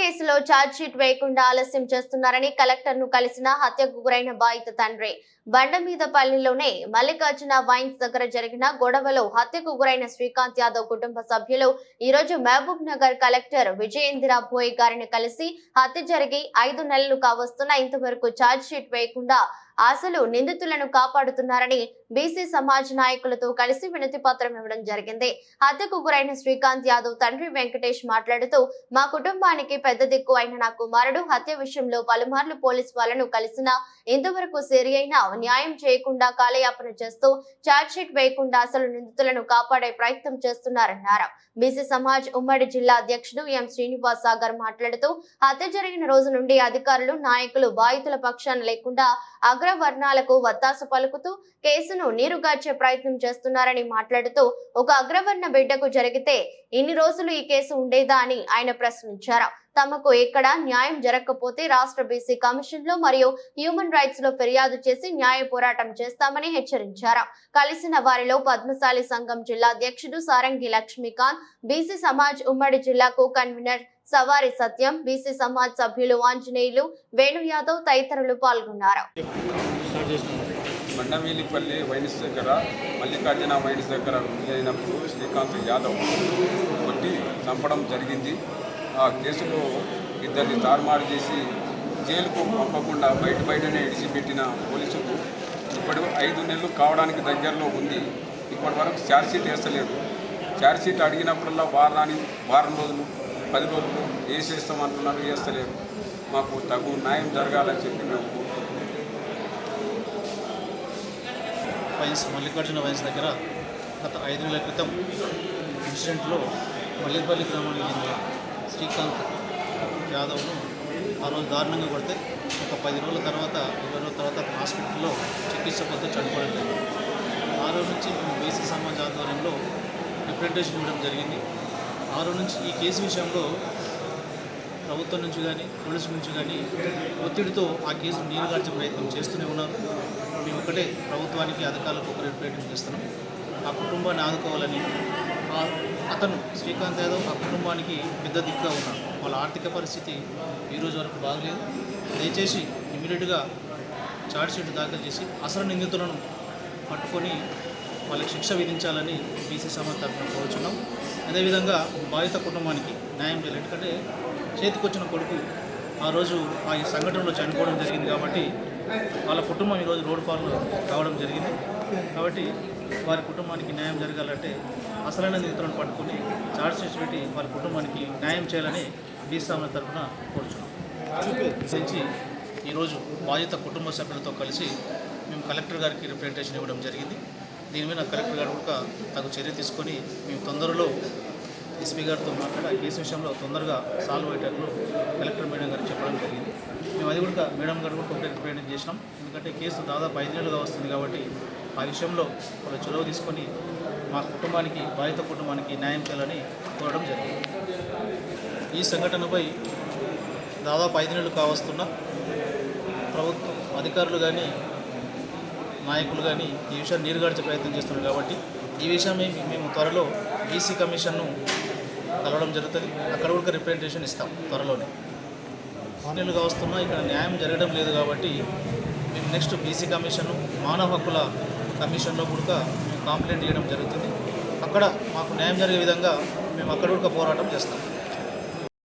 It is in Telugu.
కేసులో ఛార్జ్ షీట్ వేయకుండా ఆలస్యం చేస్తున్నారని కలెక్టర్ను కలిసిన హత్యకు గురైన బాధిత తండ్రి. బండమీదపల్లిలోనే మల్లికార్జున వైన్స్ దగ్గర జరిగిన గొడవలో హత్యకు గురైన శ్రీకాంత్ యాదవ్ కుటుంబ సభ్యులు ఈ రోజు మహబూబ్ నగర్ కలెక్టర్ విజయేంద్ర భోయ్ గారిని కలిసి హత్య జరిగి ఐదు నెలలు కావస్తున్న ఇంతవరకు ఛార్జ్ షీట్ వేయకుండా ఆశలు నిందితులను కాపాడుతున్నారని బీసీ సమాజ్ నాయకులతో కలిసి వినతి పత్రం ఇవ్వడం జరిగింది. హత్యకు గురైన శ్రీకాంత్ యాదవ్ తండ్రి వెంకటేష్ మాట్లాడుతూ మా కుటుంబానికి పెద్ద దిక్కు అయిన నా కుమారుడు హత్య విషయంలో పలుమార్లు పోలీస్ వాళ్ళను కలిసినా ఇంతవరకు సరి అయిన న్యాయం చేయకుండా కాలయాపన చేస్తూ ఛార్జ్ షీట్ వేయకుండా అసలు నిందితులను కాపాడే ప్రయత్నం చేస్తున్నారన్నారు. బీసీ సమాజ్ ఉమ్మడి జిల్లా అధ్యక్షుడు ఎం శ్రీనివాస్ సాగర్ మాట్లాడుతూ హత్య జరిగిన రోజు నుండి అధికారులు నాయకులు బాధితుల పక్షాన లేకుండా అగ్రవర్ణాలకు వత్తాసు పలుకుతూ కేసును నీరుగార్చే ప్రయత్నం చేస్తున్నారని మాట్లాడుతూ ఒక అగ్రవర్ణ బిడ్డకు జరిగితే ఇన్ని రోజులు ఈ కేసు ఉండేదా అని ఆయన ప్రశ్నించారు. తమకు ఎక్కడ న్యాయం జరగకపోతే రాష్ట్ర బీసీ కమిషన్లో మరియు హ్యూమన్ రైట్స్లో ఫిర్యాదు చేసి న్యాయ పోరాటం చేస్తామని హెచ్చరించారు. కలిసిన వారిలో పద్మశాలి సంఘం జిల్లా అధ్యక్షుడు సారంగి లక్ష్మీకాంత్ బీసీ సమాజ్ ఉమ్మడి జిల్లాకు కన్వీనర్ సవారి సత్యం బీసీ సమాజ్ సభ్యులు ఆంజనేయులు వేణు యాదవ్ తదితరులు పాల్గొన్నారు. మండవీలిపల్లి వైన్స్ దగ్గర మల్లికార్జున వైన్స్ దగ్గర అయినప్పుడు శ్రీకాంత్ యాదవ్ కొట్టి చంపడం జరిగింది. ఆ కేసులో ఇద్దరిని తారుమారు చేసి జైలుకు పంపకుండా బయట బయటనే ఇడిచిపెట్టిన పోలీసులు ఇప్పటి ఐదు నెలలు కావడానికి దగ్గరలో ఉంది. ఇప్పటి వరకు ఛార్జ్షీట్ వేస్తలేదు. ఛార్జ్షీట్ అడిగినప్పుడల్లా వారాన్ని వారం రోజులు పది రోజులు వేసేస్తామంటున్నారు వేస్తలేరు మాకు తగు న్యాయం జరగాలని చెప్పి మేము వైన్స్ మల్లికార్జున వైన్స్ దగ్గర గత ఐదు నెలల క్రితం ఇన్సిడెంట్లో మల్లిపల్లి గ్రామానికి చెందిన శ్రీకాంత్ యాదవ్ను ఆ రోజు దారుణంగా కొడితే ఒక పది రోజుల తర్వాత ఇరవై రోజుల తర్వాత హాస్పిటల్లో చికిత్స పొంది చనిపోవడం జరిగింది. ఆ రోజు నుంచి మేము బీసీ సమాజ్ ఆధ్వర్యంలో రిప్రజెంటేషన్ ఇవ్వడం జరిగింది. ఆ రోజు నుంచి ఈ కేసు విషయంలో ప్రభుత్వం నుంచి కానీ పోలీసు నుంచి కానీ ఒత్తిడితో ఆ కేసును నీరుగార్చే ప్రయత్నం చేస్తూనే ఉన్నారు మేము ఒకటే ప్రభుత్వానికి అధికారులకు ఒక ప్రయత్నం చేస్తున్నాం. ఆ కుటుంబాన్ని ఆదుకోవాలని ఆ అతను శ్రీకాంత్ యాదవ్ ఆ కుటుంబానికి పెద్ద దిక్కుగా ఉన్నాడు వాళ్ళ ఆర్థిక పరిస్థితి ఈ రోజు వరకు బాగలేదు. దయచేసి ఇమీడియట్గా ఛార్జ్షీట్ దాఖలు చేసి అసలు నిందితులను పట్టుకొని వాళ్ళకి శిక్ష విధించాలని బీసీ సమాజ్ తరఫున కోరుచున్నాం. అదేవిధంగా బాధిత కుటుంబానికి న్యాయం చేయాలి. ఎందుకంటే చేతికొచ్చిన కొడుకు ఆ రోజు ఆ ఈ సంఘటనలో చనిపోవడం జరిగింది కాబట్టి వాళ్ళ కుటుంబం ఈరోజు రోడ్డు పాలు కావడం జరిగింది. కాబట్టి వారి కుటుంబానికి న్యాయం జరగాలంటే అసలైన నిధులను పట్టుకుని చార్జ్ షీట్ పెట్టి వారి కుటుంబానికి న్యాయం చేయాలని బీసీ సమాజ్ తరఫున కోరుచున్నాం. ఈరోజు బాధిత కుటుంబ సభ్యులతో కలిసి మేము కలెక్టర్ గారికి రిప్రజెంటేషన్ ఇవ్వడం జరిగింది. దీని మీద కలెక్టర్ గారు కూడా తగు చర్య తీసుకొని మేము తొందరలో ఎస్పీ గారితో మాట్లాడి ఆ కేసు విషయంలో తొందరగా సాల్వ్ అయ్యేటట్లు కలెక్టర్ మేడం గారికి చెప్పడం జరిగింది. మేము అది కూడా మేడం గారు కూడా ఒకటి రిప్రజెంట్ చేసినాం. ఎందుకంటే కేసు దాదాపు ఐదు నెలలుగా వస్తుంది కాబట్టి ఆ విషయంలో వాళ్ళు చొరవ తీసుకొని మా కుటుంబానికి బాధిత కుటుంబానికి న్యాయం చేయాలని కోరడం జరిగింది. ఈ సంఘటనపై దాదాపు ఐదు నెలలు కావస్తున్న ప్రభుత్వం అధికారులు కానీ నాయకులు కానీ ఈ విషయాన్ని నీరుగార్చే ప్రయత్నం చేస్తున్నారు కాబట్టి ఈ విషయమే మేము త్వరలో బీసీ కమిషన్ను కలవడం జరుగుతుంది. అక్కడ కూడా రిప్రజెంటేషన్ ఇస్తాం త్వరలోనే. ఫార్నీలుగా నెలలుగా వస్తున్నా ఇక్కడ న్యాయం జరగడం లేదు కాబట్టి మేము నెక్స్ట్ బీసీ కమిషన్ మానవ హక్కుల కమిషన్లో కూడా మేము కంప్లైంట్ చేయడం జరుగుతుంది. అక్కడ మాకు న్యాయం జరిగే విధంగా మేము అక్కడ కూడా పోరాటం చేస్తాం.